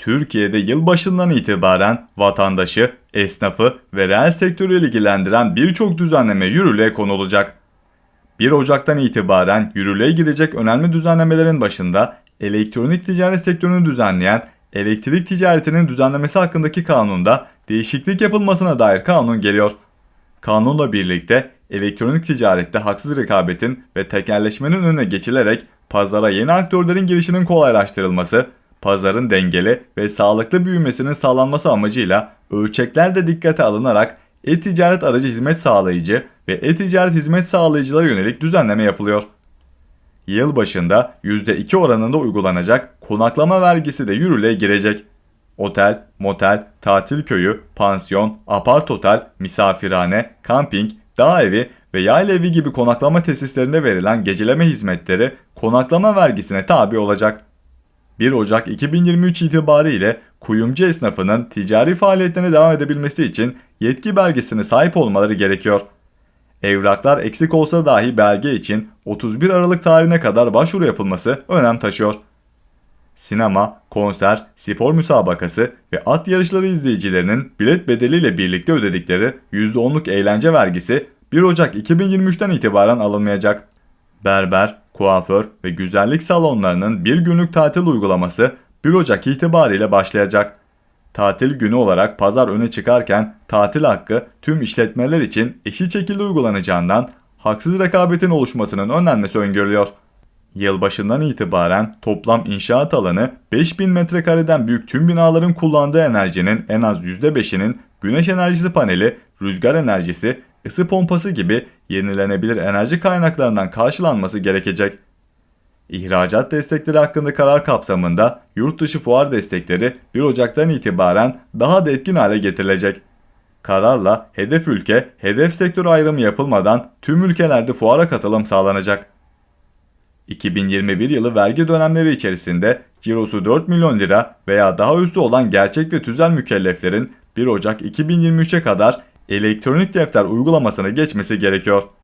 Türkiye'de yılbaşından itibaren vatandaşı, esnafı ve reel sektörü ilgilendiren birçok düzenleme yürürlüğe konulacak. 1 Ocak'tan itibaren yürürlüğe girecek önemli düzenlemelerin başında elektronik ticaret sektörünü düzenleyen elektrik ticaretinin düzenlemesi hakkındaki kanunda değişiklik yapılmasına dair kanun geliyor. Kanunla birlikte elektronik ticarette haksız rekabetin ve tekelleşmenin önüne geçilerek pazara yeni aktörlerin girişinin kolaylaştırılması, pazarın dengeli ve sağlıklı büyümesinin sağlanması amacıyla ölçekler de dikkate alınarak e-ticaret aracı hizmet sağlayıcı ve e-ticaret hizmet sağlayıcılara yönelik düzenleme yapılıyor. Yıl başında %2 oranında uygulanacak konaklama vergisi de yürürlüğe girecek. Otel, motel, tatil köyü, pansiyon, apart otel, misafirhane, kamping, dağ evi ve yayla evi gibi konaklama tesislerinde verilen geceleme hizmetleri konaklama vergisine tabi olacak. 1 Ocak 2023 itibariyle kuyumcu esnafının ticari faaliyetlerine devam edebilmesi için yetki belgesine sahip olmaları gerekiyor. Evraklar eksik olsa dahi belge için 31 Aralık tarihine kadar başvuru yapılması önem taşıyor. Sinema, konser, spor müsabakası ve at yarışları izleyicilerinin bilet bedeliyle birlikte ödedikleri %10'luk eğlence vergisi 1 Ocak 2023'ten itibaren alınmayacak. Berber, kuaför ve güzellik salonlarının bir günlük tatil uygulaması 1 Ocak itibariyle başlayacak. Tatil günü olarak pazar öne çıkarken tatil hakkı tüm işletmeler için eşit şekilde uygulanacağından haksız rekabetin oluşmasının önlenmesi öngörülüyor. Yılbaşından itibaren toplam inşaat alanı 5000 metrekareden büyük tüm binaların kullandığı enerjinin en az %5'inin güneş enerjisi paneli, rüzgar enerjisi, ısı pompası gibi yenilenebilir enerji kaynaklarından karşılanması gerekecek. İhracat destekleri hakkında karar kapsamında yurt dışı fuar destekleri 1 Ocak'tan itibaren daha da etkin hale getirilecek. Kararla hedef ülke, hedef sektör ayrımı yapılmadan tüm ülkelerde fuara katılım sağlanacak. 2021 yılı vergi dönemleri içerisinde cirosu 4 milyon lira veya daha üstü olan gerçek ve tüzel mükelleflerin 1 Ocak 2023'e kadar elektronik defter uygulamasına geçmesi gerekiyor.